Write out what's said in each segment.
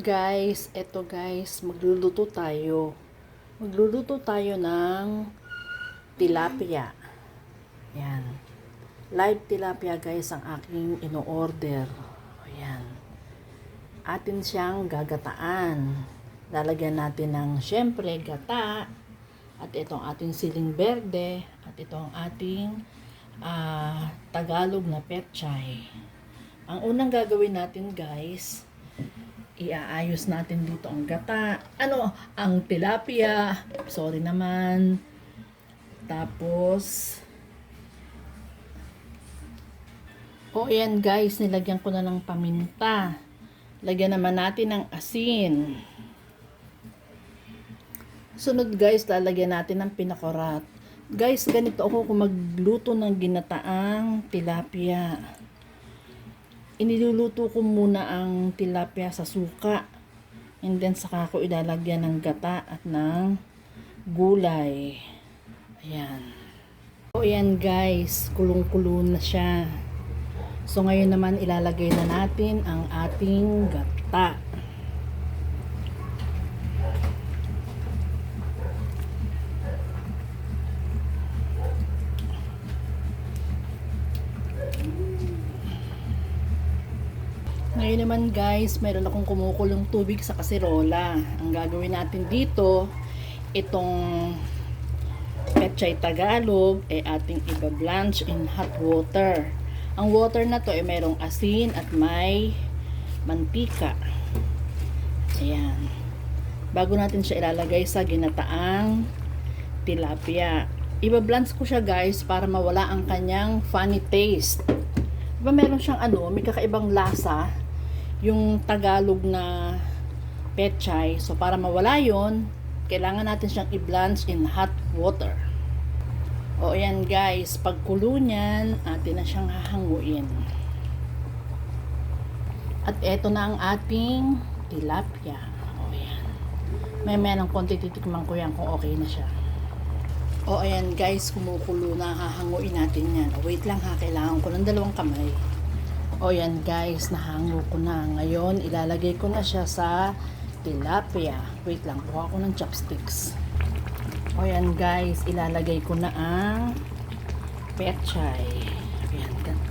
Guys, eto guys, magluluto tayo. Magluluto tayo ng tilapia. Yan. Live tilapia guys ang aking ino-order. Ayan. Atin siyang gagataan. Lalagyan natin ng syempre gata. At ito ang ating siling berde. At ito ang ating ah, Tagalog na petchay. Ang unang gagawin natin guys, iaayos natin dito ang gata. Ano, ang tilapia. Sorry naman. Tapos, o yan guys, nilagyan ko na ng paminta. Lagyan naman natin ng asin. Sunod guys, lalagyan natin ng pinakorat. Guys, ganito ako kung magluto ng ginataang tilapia iniluluto ko muna ang tilapia sa suka. And then saka ko ilalagyan ng gata at ng gulay. Ayan. So ayan guys, kulong-kulo na siya. So ngayon naman ilalagay na natin ang ating gata. Ngayon naman guys, meron akong kumukulong tubig sa kaserola. Ang gagawin natin dito, itong petchay Tagalog ay ating iba-blanch in hot water. Ang water na to ay merong asin at may mantika. Ayan. Bago natin siya ilalagay sa ginataang tilapia. Iba-blanch ko siya guys para mawala ang kanyang funny taste. Diba meron siyang ano, may kakaibang lasa, yung Tagalog na petchay. So, para mawala yon kailangan natin siyang i-blanch in hot water. O, ayan guys, pagkulo niyan, atin na siyang hahanguin. At eto na ang ating tilapia. O, ayan. May may ng konti titikman ko yan kung okay na siya. O ayan guys, kumukulo na, hahanguin natin yan. O, wait lang ha, kailangan ko ng dalawang kamay. O yan guys, nahango ko na. Ngayon, ilalagay ko na siya sa tilapia. Wait lang, kuha ko ng chopsticks. O yan guys, ilalagay ko na ang petchay. Ayan, gan-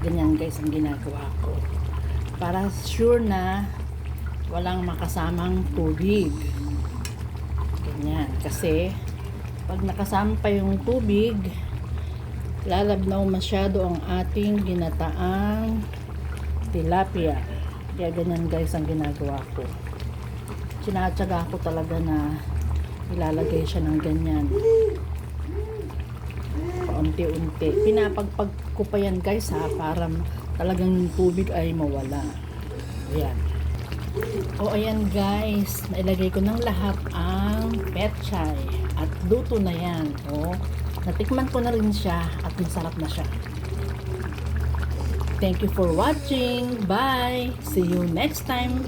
ganyan guys ang ginagawa ko. Para sure na walang makasamang tubig. Ganyan, kasi pag nakasama pa yung tubig, lalabnaw masyado ang ating ginataang tilapia. Kaya ganyan guys ang ginagawa ko. Sinatsaga ko talaga na ilalagay siya ng ganyan. Paunti-unti. Pinapagpag ko pa yan guys ha para talagang tubig ay mawala. Ayan. O ayan guys, nailagay ko ng lahat ang petchay at luto na yan. O, natikman ko na rin siya at masarap na siya. Thank you for watching. Bye! See you next time.